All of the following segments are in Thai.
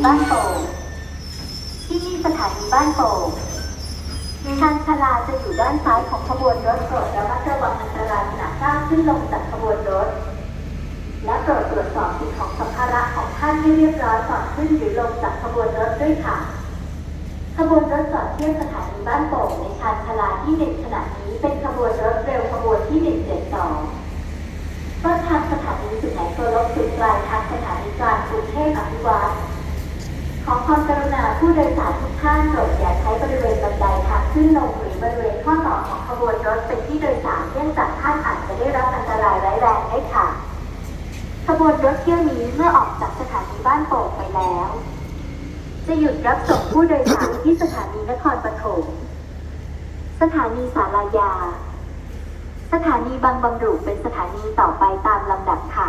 สถานีบ้านโป่งที่นี่สถานีบ้านโป่งทางชลาจะอยู่ด้านซ้ายของขบวนรถโปรดระมัดระวังอันตรายขณะก้าวขึ้นลงจากขบวนรถ และโปรดตรวจสอบสิ่งของสัมภาระของท่านให้เรียบร้อยก่อนขึ้นหรือลงจากขบวนรถด้วยค่ะ ขบวนรถจอดเทียบสถานีบ้านโป่งในชานชลาที่หนึ่งขณะนี้เป็นขบวนรถเร็วขบวนที่หนึ่งเจ็ดสองต้นทางสถานีสุไหนโกลกจุดปลายทางสถานีกลางกรุงเทพอภิวัตรข อความกรุณาผู้โดยสารทุกท่านโปรดอย่าใช้บริเวณบันไดทางขึ้นลงหรือบริเวณข้อต่อของขบวนรถเป็นที่โดยสารเนื่องจากท่านอาจจะได้รับอันตรายร้ายแรงได้ค่ะ ขบวนรถเที่ยวนี้เมื่อออกจากสถานีบ้านโป่งไปแล้ว จะหยุดรับส่งผู้โดยสารที่สถานีนครปฐมสถานีสารายา สถานีบางบำรุเป็นสถานีต่อไปตามลำดับค่ะ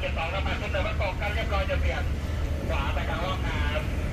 เจ็ดสองแล้วมาขึ้นเดินมาตกกันเรียบร้อยจะเปลี่ยนขวาไปทางรอบน้ำ